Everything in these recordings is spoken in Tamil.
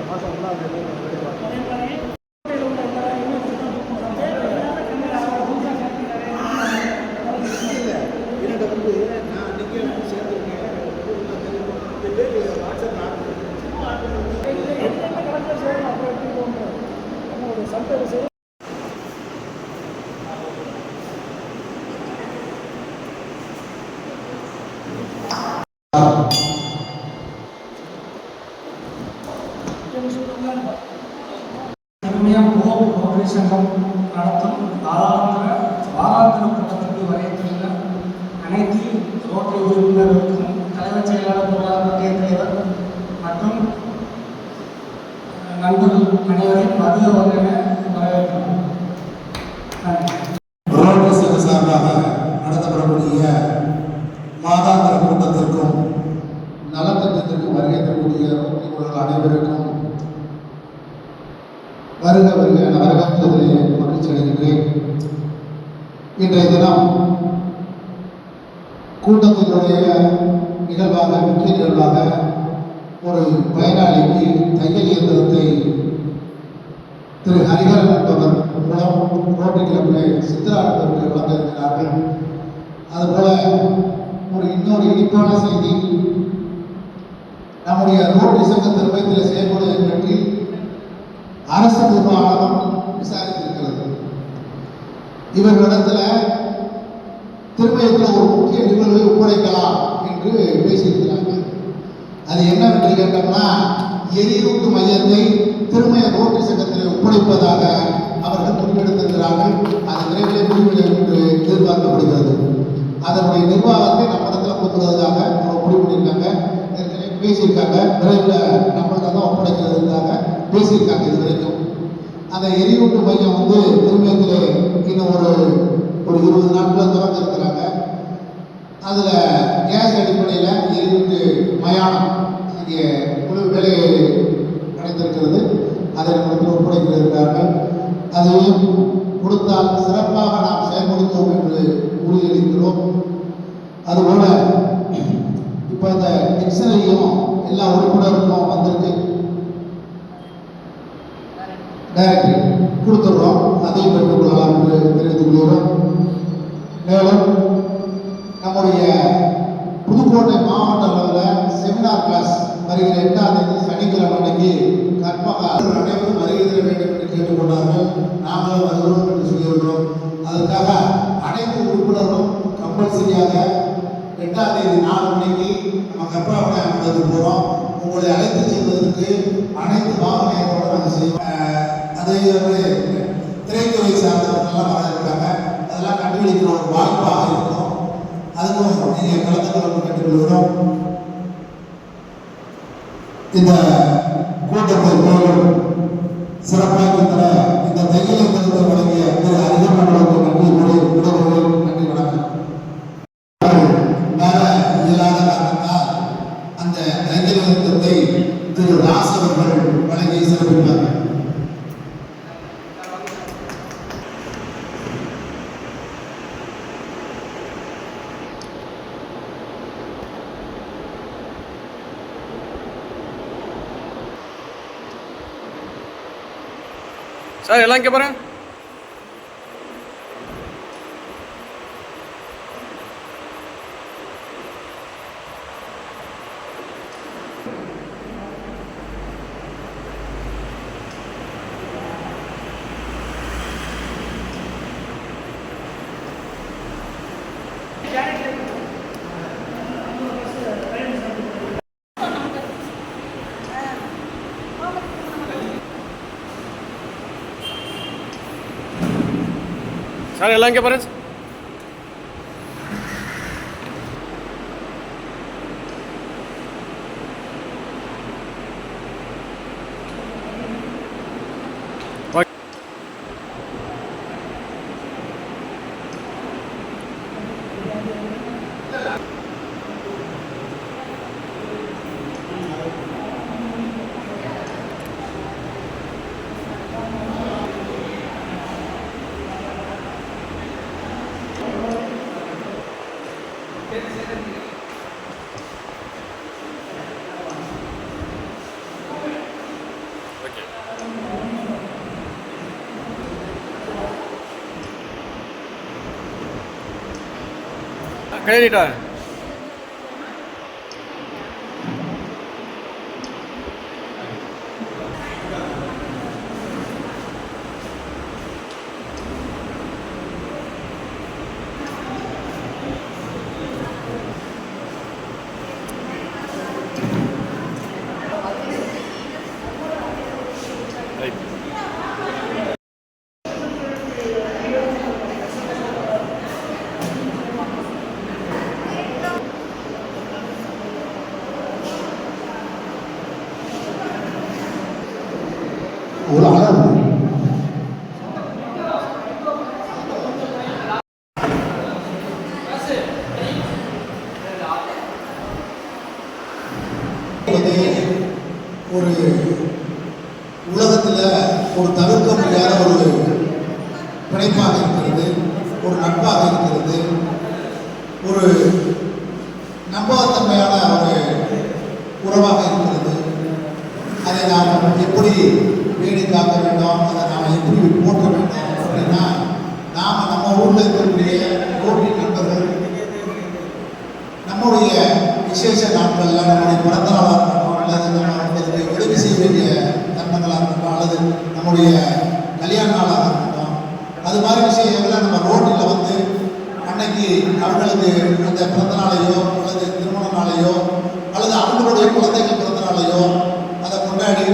மாதம் ஒன்றாம் தேதி உறுப்பினர்களுக்கும் தலைமைச் செயலாளர் பொருளாதார பட்டியல் தலைவர் மற்றும் நண்பர்கள் அனைவரையும் மதிய வருக திரு ஹரிஹரன் என்பவர் மூலம் ரோட்டரி கிளப்பிலே சித்ரா என்பவர்கள் வழங்கியிருக்கிறார்கள் அதுபோல ஒரு இன்னொரு இனிப்பான செய்தி. நம்முடைய ரோட்டரி சங்க திருமயத்தில் செயல்படுவதை பற்றி அரசு நிர்வாகம் விசாரித்திருக்கிறது. இவர்களிடத்தில் திருமயத்தில் ஒரு முக்கிய நிகழ்வை ஒப்படைக்கலாம் என்று பேசியிருக்கிறாங்க அது என்னவென்று கேட்டோம்னா எரியூட்டு மையத்தை திருமய ரோட்டரி சங்கத்தில் ஒப்படைப்பதாக அவர்கள் முடிவெடுத்திருக்கிறார்கள் அது விரைவிலே முடிவெடும் என்று எதிர்பார்க்கப்படுகிறது. அதனுடைய நிர்வாகத்தை நம்ம இடத்துல கொடுக்கிறதுக்காக அவங்க முடிவு பண்ணியிருக்காங்க. ஏற்கனவே பேசியிருக்காங்க. விரைவில் நம்மளுக்கு தான் ஒப்படைக்கிறதுக்காக பேசியிருக்காங்க இது வரைக்கும். அந்த எரியூட்டு மையம் வந்து திருமயத்தில் இன்னும் ஒரு ஒரு இருபது நாட்கள் திறந்து இருக்கிறாங்க. அதில் கேஸ் அடிப்படையில் எரியூட்டு மயானம் இங்கே முழு வேலை அடைந்திருக்கிறது அதை நம்மளுக்கு ஒப்படைக்கிறார்கள் அதையும் கொடுத்தால் சிறப்பாக நாம் செயல்படுத்தோம் என்று உறுதியளிக்கிறோம் அதுபோல இப்போ இந்த டிக்ஷனரியும் எல்லா உறுப்பினருக்கும் வந்திருக்கு. டைரக்டரி கொடுத்துட்றோம். அதையும் பெற்றுக்கொள்ளலாம் என்று தெரிவித்துக் கொள்கிறோம். மேலும் நம்முடைய புதுக்கோட்டை மாவட்ட அளவில் செமினார் கிளாஸ் வருகிற எட்டாம் தேதி சனிக்கிழமை அன்னைக்கு கற்பக அனைவரும் வருகிற வேண்டும் என்று கேட்டுக்கொண்டார்கள். நாங்களும் வருகிறோம் என்று சொல்லியிருக்கிறோம். அதற்காக அனைத்து உறுப்பினர்களும் கம்பல்சரியாக எட்டாம் தேதி நாலு மணிக்கு நம்ம கற்பக அமைந்தது போகிறோம் உங்களை அழைத்து செல்வதற்கு அனைத்து வாகன ஏற்பாடு நாங்கள் செய்வோம். அதே அதை வந்து திரைத்துறை சார்ந்தவர்கள்லாம் வர இருக்காங்க அதெல்லாம் கண்டுபிடிக்கிற ஒரு வாய்ப்பாக இருக்கும். அதுவும் நீங்கள் கலந்து கொள்ள கேட்டுக்கொள்கிறோம். இந்த சார் எல்லாம் இங்கே பாருங்க சார் எல்லாம் રિટર્ન ஒரு நம்பகத்தன்மையான ஒரு உறவாக இருக்கிறது. அதை நாம் எப்படி வீடு காக்க வேண்டும் அதை நாம் எப்படி போற்ற வேண்டும் அப்படின்னா நாம் நம்ம ஊரில் இருக்கக்கூடிய ரோட்டி நண்பர்கள் நம்முடைய விசேஷ நாட்களில் நம்முடைய பிறந்த நாளாக இருக்கட்டும் அல்லது நம்ம அவங்களுக்கு உதவி செய்ய வேண்டிய தருணங்களாக இருக்கட்டும் அல்லது நம்முடைய கல்யாண நாளாக இருக்கட்டும் அது மாதிரி விஷயங்களை நம்ம ரோட்டில் வந்து அன்னைக்கு அவங்களுக்கு அந்த பிறந்த நாளையோ அல்லது திருமண நாளையோ அல்லது அவங்களுடைய குழந்தைகள் பிறந்த நாளையோ அதை கொண்டாடி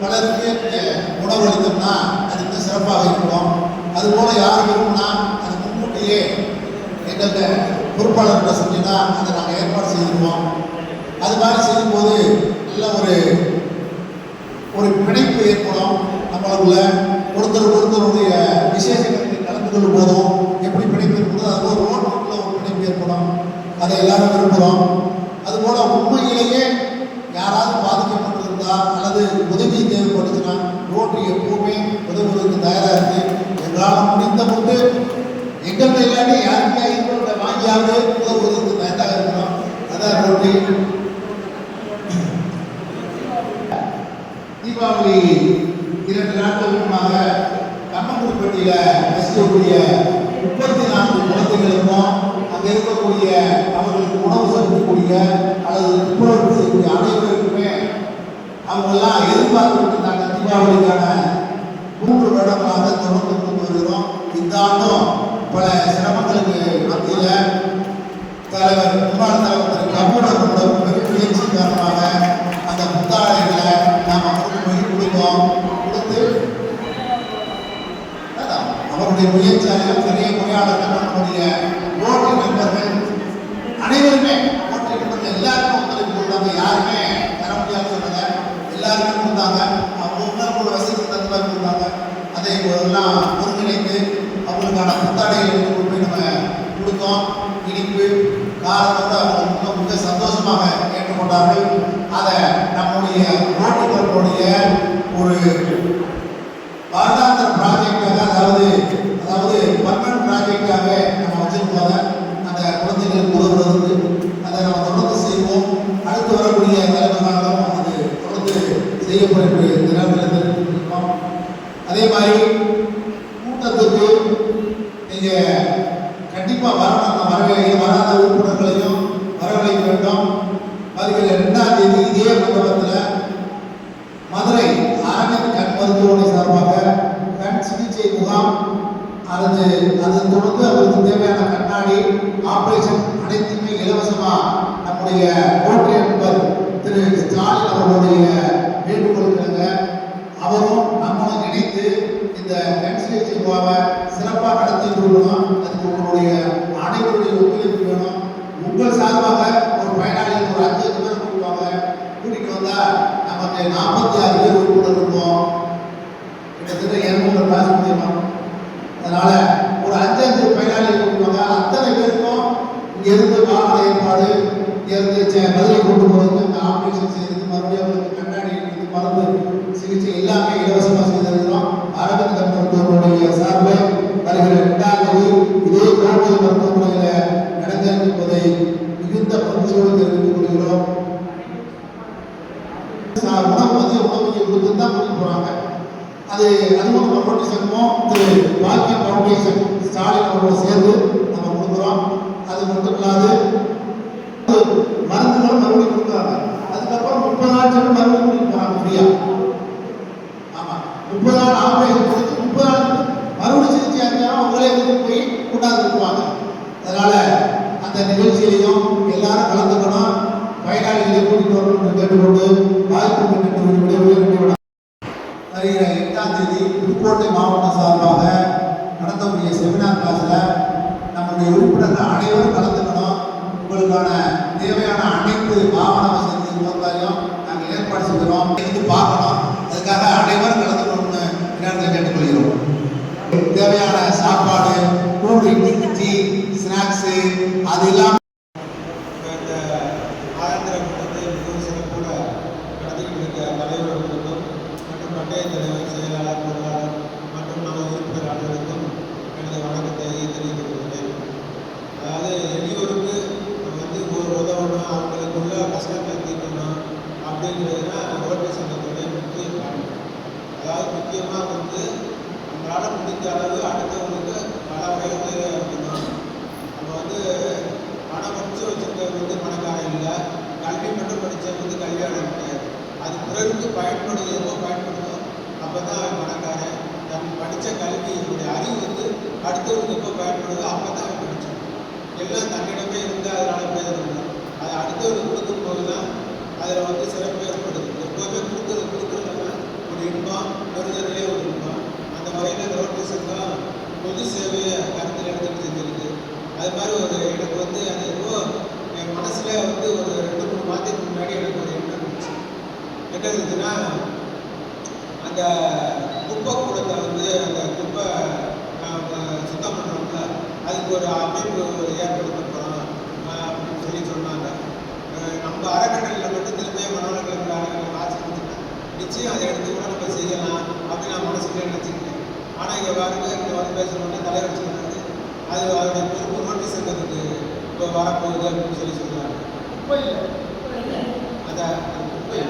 பலருக்கு இங்கே உணவு அளித்தோம்னா அது இன்னும் சிறப்பாக இருக்கும் அதுபோல யார் விரும்பினா அது முன்கூட்டியே எங்கள்கிட்ட பொறுப்பாளர்கிட்ட சொன்னீங்கன்னா அதை நாங்கள் ஏற்பாடு செய்திருவோம். அது மாதிரி செய்யும்போது நல்ல ஒரு ஒரு பிணைப்பு ஏற்படும். நம்மளுக்குள்ள ஒருத்தர் ஒருத்தருடைய விசேஷங்களுக்கு கலந்து கொள்ளும் போதும் எப்படி பிணைப்பு ஏற்படுதோ அதுபோல் ரோட்டுக்குள்ள ஒரு பிணைப்பு ஏற்படும். அதை எல்லாரும் விரும்புகிறோம் அதுபோல் உண்மையிலேயே யாராவது பாதிக்கப்பட்டிருந்தா அல்லது உதவி தேவைப்பட்டுச்சுன்னா ரோட்டு எப்பவுமே உதவுவதற்கு தயாராக காலம் முடிந்த போது எங்கள்கிட்ட இல்லாட்டி யாருமே எங்கள்கிட்ட வாங்கியாவது உதவுவதற்கு தயாராக இருக்கிறோம் அதான் ரோட்டி தீபாவளி இரண்டு நாட்கள் முன்பாக கம்மங்குடிப்பட்டியில் வசிக்கக்கூடிய முப்பத்தி நான்கு குழந்தைகளுக்கும் அங்கே இருக்கக்கூடிய அவர்களுக்கு உணவு செலுத்தக்கூடிய அல்லது துப்புரவு செய்யக்கூடிய அனைவருக்குமே அவங்கெல்லாம் எதிர்பார்த்துட்டு இருந்தாங்க தீபாவளிக்கான மூன்று வருடங்களாக தொடர்ந்து கொண்டு இந்த ஆண்டும் பல சிரமங்களுக்கு மத்தியில் தலைவர் முன்னாள் தலைவர் திரு. கபூரனோட பெரும் முயற்சி காரணமாக அந்த புத்தாடைகளை நாம் அவருக்கு போய் கொடுத்தோம். கொடுத்து அவருடைய முயற்சியாளர்கள் பெரிய முறையாளர்கள் நம்முடைய ஓட்டு நண்பர்கள் அனைவருமே ஓட்டு நண்பர்கள் எல்லாருக்கும் ஒத்துழைப்பு கொடுத்தாங்க யாருமே தர முடியாது சொன்னாங்க எல்லாருமே கொடுத்தாங்க அவங்க உணர்வு வசதிக்கு தகுந்த மாதிரி கொடுத்தாங்க அதை எல்லாம் ஒருங்கிணைத்து அவங்களுக்கான புத்தாடைகளை கொண்டு போய் நம்ம கொடுத்தோம் இனிப்பு காரத்தோடு அவங்க மிக மிக சந்தோஷமாக ஏற்றுக்கொண்டார்கள் அதை நம்முடைய நாட்டுக்களுடைய ஒரு வருடாந்திர ப்ராஜெக்டாக அதாவது அதாவது பர்மனன்ட் ப்ராஜெக்டாக நம்ம வச்சிருக்கோம் அதை அந்த குழந்தைகளுக்கு உதவுறதுக்கு அதை நம்ம தொடர்ந்து செய்வோம் அடுத்து வரக்கூடிய தலைவர்களும் அது தொடர்ந்து செய்யப்பட்டு நிரந்தரம் அதே மாதிரி கூட்டத்துக்கு நீங்க கண்டிப்பா வரணும் அந்த வரவே வராத உறுப்பினர்களையும் வரவழைக்க வேண்டும் வருகிற இரண்டாம் தேதி இதே மண்டபத்தில் மதுரை அரவிந்த் கண் மருத்துவமனை சார்பாக கண் சிகிச்சை முகாம் அது அது தொடர்ந்து அவருக்கு தேவையான கண்ணாடி ஆபரேஷன் அனைத்துமே இலவசமா நம்முடைய கோட்டை நண்பர் திரு ஸ்டாலின் அவர்களுடைய வேண்டுகோளுக்காக அவரும் நம்மளும் இணைந்து இந்த கண் சிகிச்சை முகாமை சிறப்பாக நடத்தி கொடுக்கணும் அதுக்கு உங்களுடைய அனைவருடைய ஒத்துழைப்பு வேணும் உங்கள் சார்பாக ஒரு பயனாளிகள் ஒரு அஞ்சு பேர் கொடுப்பாங்க கூட்டிட்டு வந்தா நமக்கு நாற்பத்தி ஆறு பேர் உறுப்பினர் இருப்போம் கிட்டத்தட்ட இரநூறு கிளாஸ் முடியும் அதனால ஒரு அஞ்சு அஞ்சு பயனாளிகள் கொடுப்பாங்க அத்தனை பேருக்கும் இங்க இருந்து கால ஏற்பாடு இங்க இருந்து மதுரை கொண்டு போகிறது அங்க ஆப்ரேஷன் செய்யறதுக்கு மறுபடியும் அவங்களுக்கு கண்ணாடி இருக்குது மருந்து சிகிச்சை எல்லாமே இலவசமாக செய்திருக்கிறோம் அரவிந்த அரவிந்த் கண் மருத்துவமனையுடைய சார்பில் வருகிற இரண்டாம் தேதி இதே கோவில் மருத்துவமனையில் நடக்க இருப்பதை மிகுந்த மகிழ்ச்சியோடு தெரிவித்துக் கொள்கிறோம். சா- உணவு வந்து உணவு கொடுத்து தான் கூட்டிட்டு போறாங்க. அது அதுவும் நம்ம ஃபவுண்டேஷனும் திரு பாக்கியம் ஃபவுண்டேஷன் ஸ்டாலின் அவரோட சேர்ந்து அது மட்டும் இல்லாது மருந்து மருந்துகள் மறுபடியும் கொடுக்குறாங்க. அதுக்கப்புறம் முப்பது நாள் சொல்லி மறுபடியும் கொடுக்குறாங்க ஆமா. முப்பது நாள் ஆபரேஷன் கொடுத்து முப்பது நாள் மறுபடியும் சிகிச்சை இருந்தாலும் அவங்களே வந்து போய் கொண்டாந்து கொடுப்பாங்க. அதனால அந்த நிகழ்ச்சியிலையும் எல்லாரும் கலந்துக்கணும். பயனாளிகளை கூட்டிட்டு வரணும்னு கேட்டுக்கொண்டு வாய்ப்பு கிடைக்கிறது வந்து சேவையை கருத்தில் எடுத்துட்டு தெரியுது அது மாதிரி ஒரு எனக்கு வந்து அது என்னவோ என் மனசில் வந்து ஒரு ரெண்டு மூணு மாதத்துக்கு முன்னாடி எனக்கு ஒரு எண்ணம் இருந்துச்சு என்ன இருந்துச்சுன்னா அந்த குப்பை கூடத்தை வந்து அந்த குப்பை சுத்தம் பண்ணுறோம்ல அதுக்கு ஒரு அமைப்பு ஏற்படுத்த போகிறோம் அப்படின்னு சொல்லி சொன்னாங்க. நம்ம அறக்கட்டளையில் மட்டும் திரும்பிய மனவர்களுக்கு அறக்கட்டளை ஆசை நிச்சயம் அதை எடுத்து கூட நம்ம செய்யலாம் அப்படின்னு நான் மனசுக்குள்ளே நினச்சிக்கிட்டேன் ஆனால் இங்கே வந்து இங்கே வந்து பேசணும்னா தலைவர் சொன்னாங்க அது அதோட பொறுப்பு நோட்டீஸ் எங்களுக்கு இப்போ வரப்போகுது அப்படின்னு சொல்லி சொல்கிறாங்க குப்பை அதான் குப்பை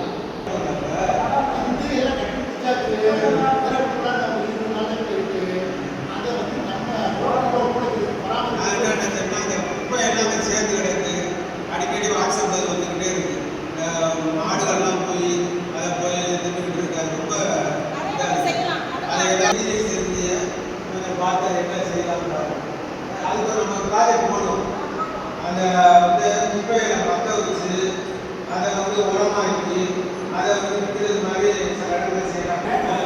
ப்ராஜெக்ட் போடணும் அந்த வந்து குப்பையை பற்ற வச்சு அதை வந்து உரமாக்கி அதை வந்து விற்கிறது மாதிரி சில இடங்கள் செய்கிறாங்க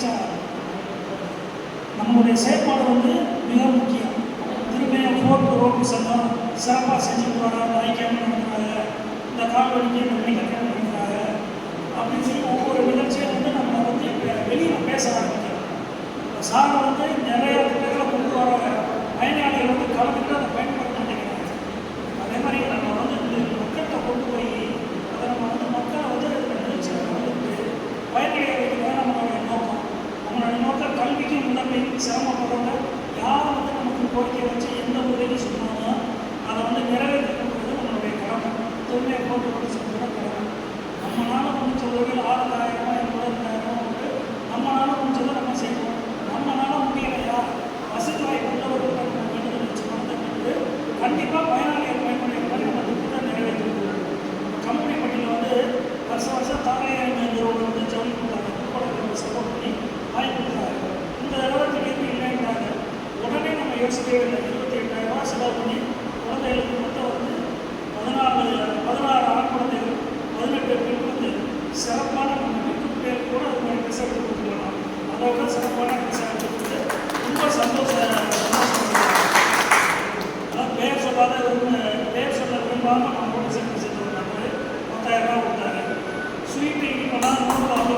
டீச்சராக நம்மளுடைய செயல்பாடு வந்து மிக முக்கியம். திரும்பியும் ஃபோர்த்து ரோட்டு சங்கம் சிறப்பாக செஞ்சு கொடுக்குறாங்க. இந்த ஐக்கியம் நடத்துகிறாங்க இந்த கால்வழிக்கு இந்த வெளிக்கட்டம் நடத்துகிறாங்க அப்படின்னு சொல்லி ஒவ்வொரு நிகழ்ச்சியும் வந்து நம்ம வந்து வெளியில் பேச ஆரம்பிக்கிறோம். சாரை வந்து நிறைய திட்டங்களை கொண்டு வராங்க. பயனாளிகள் வந்து கலந்துட்டு அதை பயன்படுத்தி படிக்கும் பிள்ளைங்க சிரமப்படுறவங்க யார் வந்து நமக்கு கோரிக்கை வச்சு எந்த உதவி சொன்னாலும் அதை வந்து நிறைவேற்றப்படுறது நம்மளுடைய கடமை. தொழிலை போட்டு கொண்டு சொல்கிற கடமை. நம்மளால் முடிஞ்ச உதவியில் ஆறுதாயிரம் ரூபாய் எண்பதாயிரம் ரூபாய் வந்து நம்மளால் முடிஞ்சதை நம்ம செய்வோம். நம்மளால் முடியலையா வசதி வாய்ப்பு உள்ளவர்கள் வச்சு நடந்துட்டு கண்டிப்பாக பயன் பல பேர் சொல்ல விரும்பாமல் நம்மளோட சேர்ந்து சேர்ந்து வந்தாங்க பத்தாயிரரூபா கொடுத்தாங்க ஸ்வீட்டு இனிப்பெல்லாம் நூறு பாம்பு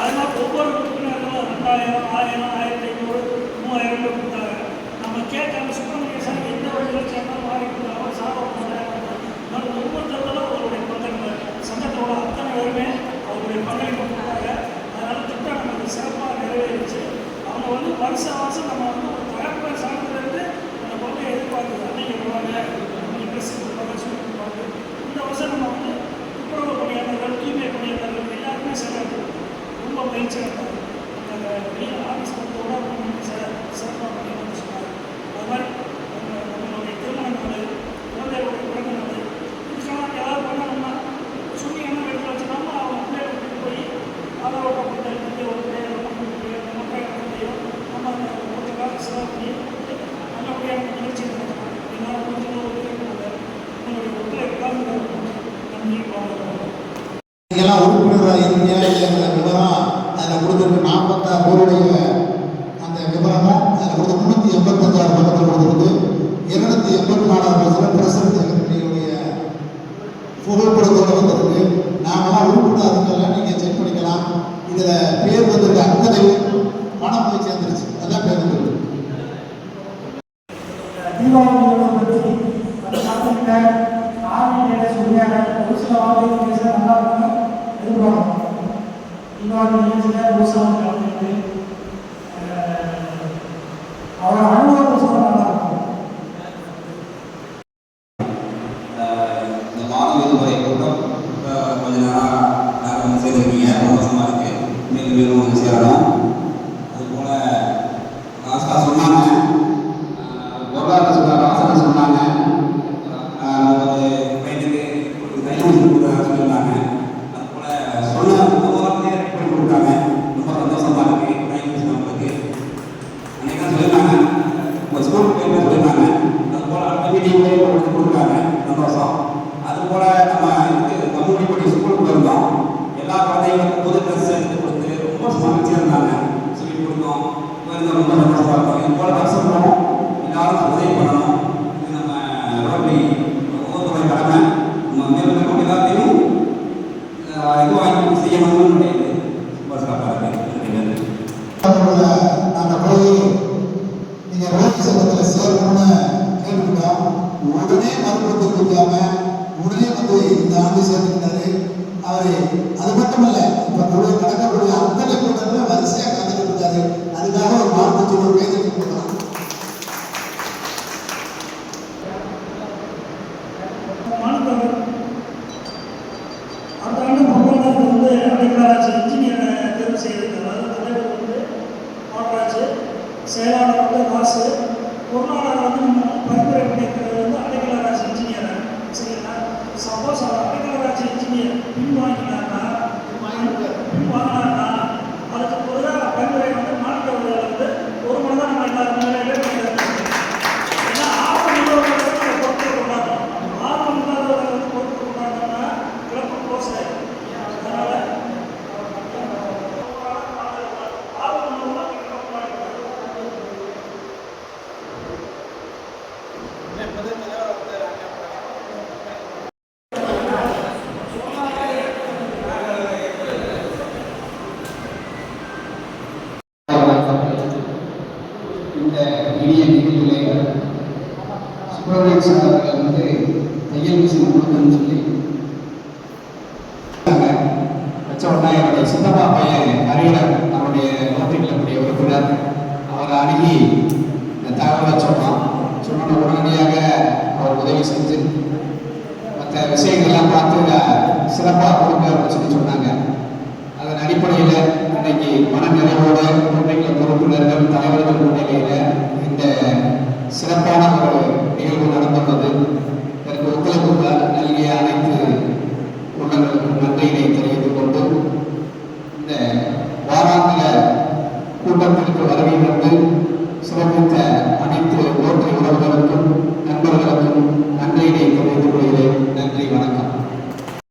அதனால் ஒவ்வொரு உறுப்பினர்களும் ரெண்டாயிரம் ஆயிரம் ஆயிரத்தி ஐநூறு மூவாயிரம் ரூபாய் கொடுத்தாங்க. நம்ம கேட்காம சுப்பிரமணிய சார் எந்த வழியில் சேர்ந்தாலும் வாங்கி கொடுத்தாங்க சார் ஒவ்வொருத்தரும் அவருடைய பங்களிப்பு. சங்கத்தோட அத்தனை பேருமே அவருடைய பங்களிப்பு கொடுத்தாங்க. அதனால் திட்டம் நமக்கு சிறப்பாக நிறைவேறிச்சு. அவங்க வந்து வருஷ வருஷம் நம்ம 遇见 உடனே மறுபுறத்தில் கொடுக்காம உடனே வந்து இந்த ஆண்டு சேர்த்துக்கிட்டாரு. அவரை அது மட்டுமல்ல இப்போ தொழில் பற்றி தகவலை சொன்னான் சொன்ன உடனடியாக அவர் உதவி செஞ்சு மற்ற விஷயங்கள்லாம் பார்த்து சிறப்பாக கொடுங்க அப்படின்னு சொல்லி சொன்னாங்க. அதன் அடிப்படையில் இன்னைக்கு மன நிறைவோடு குழந்தைகள் பொறுப்பினர்கள் தலைவர்கள் முன்னிலையில் இந்த சிறப்பான ஒரு நிகழ்வு நடந்துள்ளது. எனக்கு ஒத்துழைப்பு நல்கிய அனைத்து உள்ளங்களுக்கும் நன்றியினை தெரிவித்து